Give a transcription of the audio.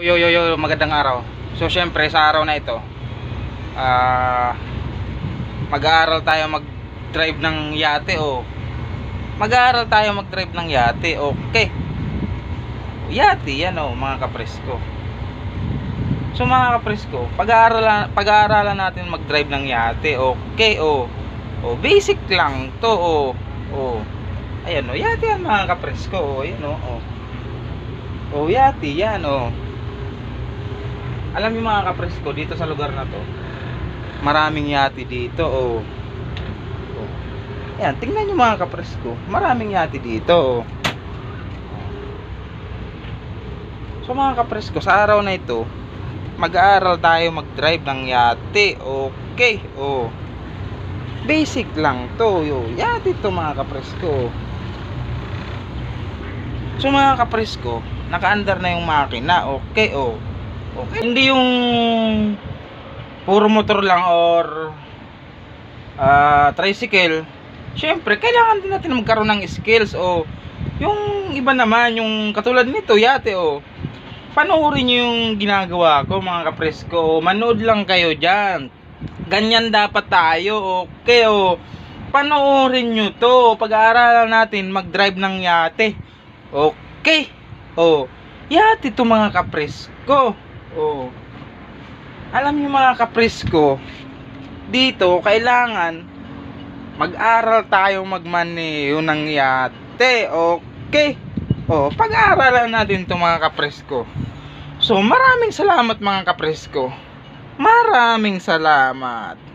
Yo yo yo, magandang araw. So syempre sa araw na ito, ah mag-aaral tayo mag-drive ng yate o mag-aaral tayo mag-drive ng yate. Okay. Yate yan o mga kapresko. So mga kapresko, pag-aaralan pag-aaralan natin mag-drive ng yate. Okay o. O basic lang to o. O. Ayan o, yate yan mga kapresko. O, ayan o. O, o yate yan o. Alam niyo mga kapresko, dito sa lugar na to, maraming yate dito, oh. oh. Yan, tingnan niyo mga kapresko, maraming yate dito, oh. So mga kapresko, sa araw na ito, mag-aaral tayo mag-drive ng yate, okay, oh. Basic lang to, yo. Yate to mga kapresko. So mga kapresko, naka-under na yung makina, okay, oh. Okay. Hindi yung puro motor lang or ah, tricycle. Siyempre, kailangan din natin magkaroon ng skills o yung iba naman, yung katulad nito, yate o. Panoorin nyo yung ginagawa ko mga kapresko. Manood lang kayo dyan. Ganyan dapat tayo. Okay o. Panoorin nyo to. Pag-aaralan natin mag-drive ng yate. Okay. O. Yate to mga kapresko. Oh. Alam niyo mga kapresko, dito kailangan mag-aral tayo magmaneho ng yate. Okay? Oh, pag-aaralan natin 'to mga kapresko. So, maraming salamat mga kapresko. Maraming salamat.